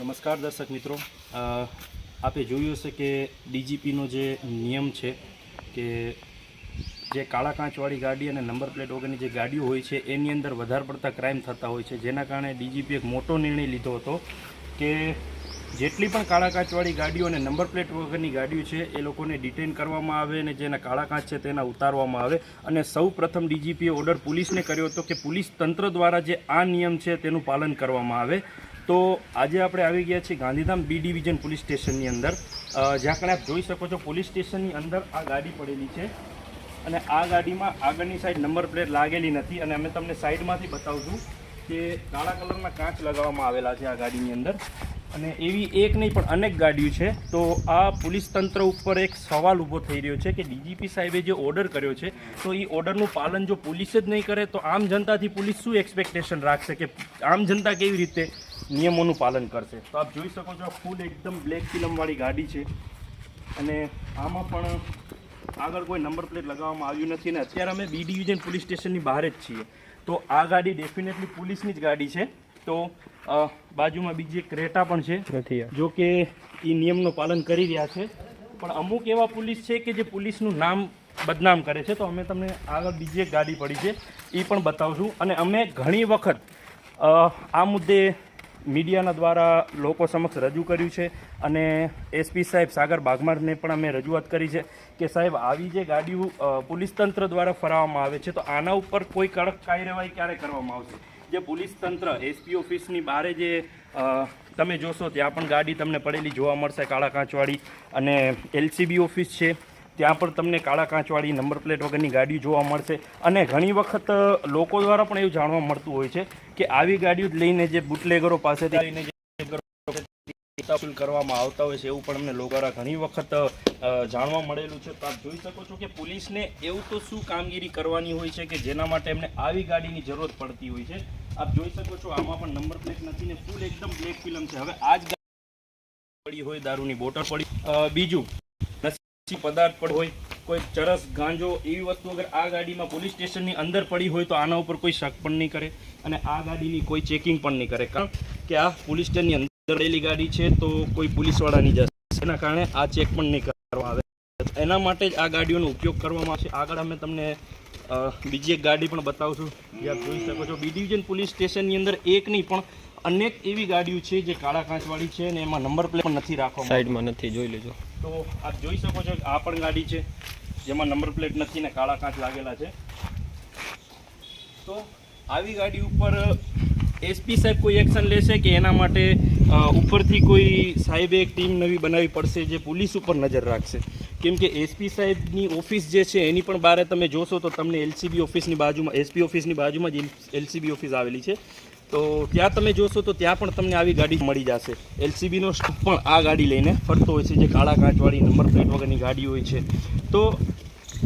નમસ્કાર દર્શક મિત્રો. આપે જોયું હશે કે ડીજીપીનો જે નિયમ છે કે જે કાળા કાંચવાળી ગાડી અને નંબર પ્લેટ વગરની જે ગાડીઓ હોય છે, એની અંદર વધારે પડતા ક્રાઇમ થતા હોય છે. જેના કારણે ડીજીપી એક મોટો નિર્ણય લીધો હતો કે જેટલી પણ કાળા કાંચવાળી ગાડીઓ અને નંબર પ્લેટ વગરની ગાડીઓ છે, એ લોકોને ડિટેન કરવામાં આવે અને જેના કાળા કાંચ છે તેના ઉતારવામાં આવે. અને સૌ પ્રથમ ડીજીપીએ ઓર્ડર પોલીસને કર્યો હતો કે પોલીસ તંત્ર દ્વારા જે આ નિયમ છે તેનું પાલન કરવામાં આવે. તો આજે આપણે આવી ગયા છીએ ગાંધીધામ બી ડિવિઝન પોલીસ સ્ટેશનની અંદર. જ્યાં કણે આપ જોઈ શકો છો પોલીસ સ્ટેશનની અંદર આ ગાડી પડેલી છે અને આ ગાડીમાં આગળની સાઈડ નંબર પ્લેટ લાગેલી નથી અને અમે તમને સાઈડમાંથી બતાવશું કે કાળા કલરના કાચ લગાવવામાં આવેલા છે આ ગાડીની અંદર. અને એવી એક નહીં, પણ અનેક ગાડીઓ છે. તો આ પોલીસ તંત્ર ઉપર એક સવાલ ઊભો થઈ રહ્યો છે કે ડીજીપી સાહેબે જે ઓર્ડર કર્યો છે, તો એ ઓર્ડરનું પાલન જો પોલીસ જ નહીં કરે, તો આમ જનતાથી પોલીસ શું એક્સપેક્ટેશન રાખશે કે આમ જનતા કેવી રીતે નિયમોનું પાલન કરશે. તો આપ જોઈ શકો છો આ ફૂલ એકદમ બ્લેક ફિલ્મવાળી ગાડી છે. અને આમાં પણ આગળ કોઈ નંબર પ્લેટ લગાવવામાં આવ્યું નથી ને અત્યારે અમે બી ડિવિઝન પોલીસ સ્ટેશનની બહાર જ છીએ. તો આ ગાડી ડેફિનેટલી પોલીસની જ ગાડી છે. તો બાજુમાં બીજી એક ક્રેટા પણ છે નથી જો કે એ નિયમનું પાલન કરી રહ્યા છે. પણ અમુક એવા પોલીસ છે કે જે પોલીસનું નામ બદનામ કરે છે. તો અમે તમને આગળ બીજી એક ગાડી પડી છે. એ પણ બતાવશું. અને અમે ઘણી વખત આ મુદ્દે મીડિયાના દ્વારા લોકો સમક્ષ રજૂ કર્યું છે અને એસપી સાહેબ સાગર બાગમારને પણ અમે રજૂઆત કરી છે કે સાહેબ, આવી જે ગાડીઓ પોલીસ તંત્ર દ્વારા ફરાવવામાં આવે છે, તો આના ઉપર કોઈ કડક કાર્યવાહી ક્યારે કરવામાં આવશે? જે પોલીસ તંત્ર, એસપી ઓફિસની બહારે જે તમે જોશો ત્યાં પણ ગાડી તમને પડેલી જોવા મળશે, કાળા કાંચવાળી, અને એલસીબી ઓફિસ છે. ત્યાં પણ તમને કાળા કાંચવાળી નંબર પ્લેટ વગરની ગાડીઓ જોવા મળશે. અને ઘણી વખત લોકો દ્વારા પણ એવું જાણવા મળતું હોય છે કે આવી ગાડીઓ લઈને જે બુટલેગરો પાસેથી લઈને જે કરવામાં આવતા હોય છે એવું પણ અમને લોકો દ્વારા ઘણી વખત જાણવા મળેલું છે. તો આપ જોઈ શકો છો કે પોલીસને એવું તો શું કામગીરી કરવાની હોય છે કે જેના માટે એમને આવી ગાડીની જરૂરત પડતી હોય છે? આપ જોઈ શકો છો આમાં પણ નંબર પ્લેટ નથી ને ફૂલ એકદમ બ્લેક ફિલ્મ છે. હવે આ જ પડી હોય દારૂની બોટલ પડી. બીજું પદાર્થ પણ હોય, કોઈ ચરસ, ગાંજો એવી વસ્તુ અગર આ ગાડીમાં પોલીસ સ્ટેશનની અંદર પડી હોય તો આના ઉપર કોઈ શક પણ નહીં કરે અને આ ગાડીની કોઈ ચેકિંગ પણ નહીં કરે. કારણ કે આ પોલીસ સ્ટેશનની અંદર રહેલી ગાડી છે તો કોઈ પોલીસવાળા નહીં જશે એના કારણે આ ચેક પણ નહીં કરવામાં આવે. એના માટે જ આ ગાડીઓનો ઉપયોગ કરવામાં આવશે આગળ અમે તમને બીજી એક ગાડી પણ બતાવશું જે આપ જોઈ શકો છો. બી ડિવિઝન પોલીસ સ્ટેશનની અંદર એક નહીં, પણ અનેક એવી ગાડીઓ છે જે કાળા કાંચવાળી છે અને એમાં નંબર પ્લેટ પણ નથી રાખવામાં સાઈડમાં નથી, જોઈ લેજો. તો આપ જોઈ શકો છો આ પણ ગાડી છે, જેમાં નંબર પ્લેટ નથી ને કાળા કાંચ લાગેલા છે. તો આવી ગાડી ઉપર એસપી સાહેબ કોઈ એક્શન લેશે કે એના માટે ઉપરથી કોઈ સાહેબે એક ટીમ નવી બનાવવી પડશે જે પોલીસ ઉપર નજર રાખશે? કેમ કે એસપી સાહેબની ઓફિસ જે છે, એની પણ બારે તમે જોશો તો તમને એલસીબી ઓફિસની બાજુમાં એસપી ઓફિસની બાજુમાં જ એલસીબી ઓફિસ આવેલી છે. તો ત્યાં તમે જોશો તો ત્યાં પણ તમને આવી ગાડી મળી જશે. એલસીબીનો સ્ટાફ પણ આ ગાડી લઈને ફરતો હોય છે, જે કાળા કાંચવાળી નંબર પ્લેટ વગરની ગાડી હોય છે. તો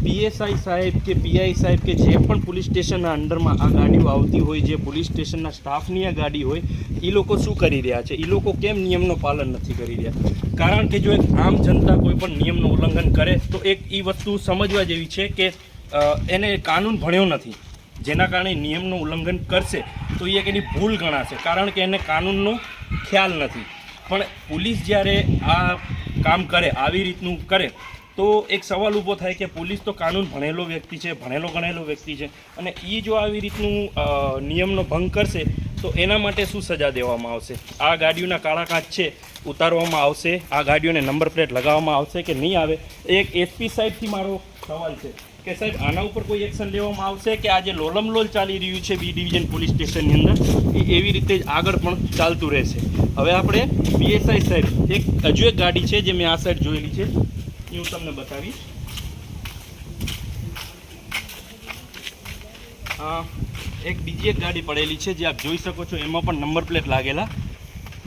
પીએસઆઈ સાહેબ કે પીઆઈ સાહેબ કે જે પણ પોલીસ સ્ટેશનના અંડરમાં આ ગાડીઓ આવતી હોય, જે પોલીસ સ્ટેશનના સ્ટાફની આ ગાડી હોય એ લોકો શું કરી રહ્યા છે? એ લોકો કેમ નિયમનું પાલન નથી કરી રહ્યા? કારણ કે જો એક આમ જનતા કોઈ પણ નિયમનું ઉલ્લંઘન કરે, તો એક એ વસ્તુ સમજવા જેવી છે કે એને કાનૂન ભણ્યો નથી. જેના કારણે નિયમનું ઉલ્લંઘન કરશે, તો એ એની ભૂલ ગણાશે, કારણ કે એને કાનૂનનો ખ્યાલ નથી. પણ પોલીસ જ્યારે આ કામ કરે, આવી રીતનું કરે, તો એક સવાલ ઊભો થાય કે પોલીસ તો કાનૂન ભણેલો વ્યક્તિ છે, ભણેલો ગણેલો વ્યક્તિ છે, અને એ જો આવી રીતનું નિયમનો ભંગ કરશે, તો એના માટે શું સજા દેવામાં આવશે? આ ગાડીઓના કાળા કાચ છે, ઉતારવામાં આવશે, આ ગાડીઓને નંબર પ્લેટ લગાવવામાં આવશે કે નહીં આવે? એક એસપી સાહેબથી મારો સવાલ છે. કે સાહેબ, આના ઉપર કોઈ એક્શન લેવામાં આવશે કે આ જે લોલમલોલ ચાલી રહ્યું છે બી ડિવિઝન પોલીસ સ્ટેશનની અંદર? એ એવી રીતે જ આગળ પણ ચાલતું રહેશે. હવે આપણે પીએસઆઈ સાહેબ, એક હજુ એક ગાડી છે જે મેં આ સાઈડ જોયેલી છે. એ હું તમને બતાવીશ. એક બીજી એક ગાડી પડેલી છે જે આપ જોઈ શકો છો, એમાં પણ નંબર પ્લેટ લાગેલા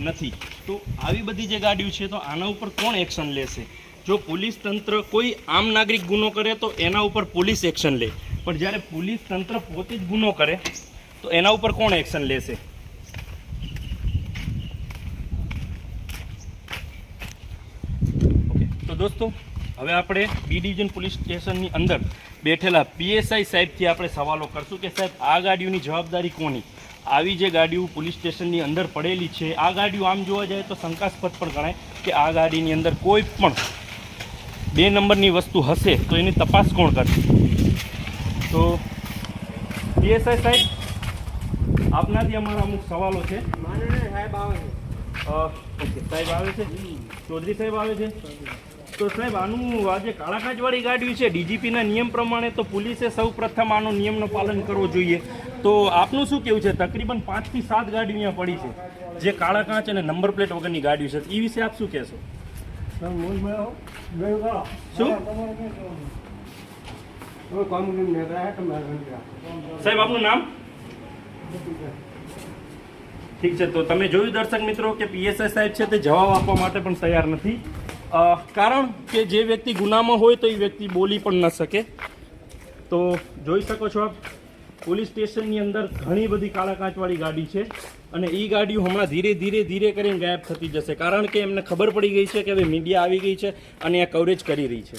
નથી. તો આવી બધી જે ગાડીઓ છે, તો આના ઉપર કોણ એક્શન લેશે? જો પોલીસ તંત્ર કોઈ આમ નાગરિક ગુનો કરે તો એના ઉપર પોલીસ એક્શન લે. પણ જ્યારે પોલીસ તંત્ર પોતે જ ગુનો કરે, તો એના ઉપર કોણ એક્શન લેશે? તો દોસ્તો, હવે આપણે બી ડિવિઝન પોલીસ સ્ટેશનની અંદર બેઠેલા પીએસઆઈ સાહેબથી આપણે સવાલો કરશું કે સાહેબ, આ ગાડીઓની જવાબદારી કોની? આવી જે ગાડીઓ પોલીસ સ્ટેશનની અંદર પડેલી છે, આ ગાડીઓ આમ જોવા જાય તો શંકાસ્પદ પણ ગણાય કે આ ગાડીની અંદર કોઈ પણ બે નંબરની વસ્તુ હશે તો એની તપાસ કોણ કરશે? તો પીએસઆઈ સાહેબ આપનાથી અમારા અમુક સવાલો છે. સાહેબ આવે છે. ઓકે સાહેબ આવે છે. ચૌધરી સાહેબ આવે છે. તો સાહેબ આનું આજે જે કાળા કાચવાળી ગાડી છે. ડીજીપીના નિયમ પ્રમાણે તો પોલીસે સૌ પ્રથમ આનો નિયમનું પાલન કરવું જોઈએ. તો આપનું શું કેવું છે? તકરીબન પાંચથી સાત ગાડીઓ અહીંયા પડી છે. જે કાળા કાંચ અને નંબર પ્લેટ વગરની ગાડીઓ છે. એ વિશે આપ શું કહેશો? સાહેબ, આપનું નામ? ઠીક છે, તો તમે જોયું દર્શક મિત્રો કે પીએસઆઈ સાહેબ છે તે જવાબ આપવા માટે પણ તૈયાર નથી. કારણ કે જે વ્યક્તિ ગુનામાં હોય તો એ વ્યક્તિ બોલી પણ ન શકે. તો જોઈ શકો છો આપ, પોલીસ સ્ટેશનની અંદર ઘણી બધી કાળા કાચવાળી ગાડી છે. અને એ ગાડીઓ હમણાં ધીરે ધીરે ધીરે કરીને ગાયબ થતી જશે. કારણ કે એમને ખબર પડી ગઈ છે કે હવે મીડિયા આવી ગઈ છે અને આ કવરેજ કરી રહી છે.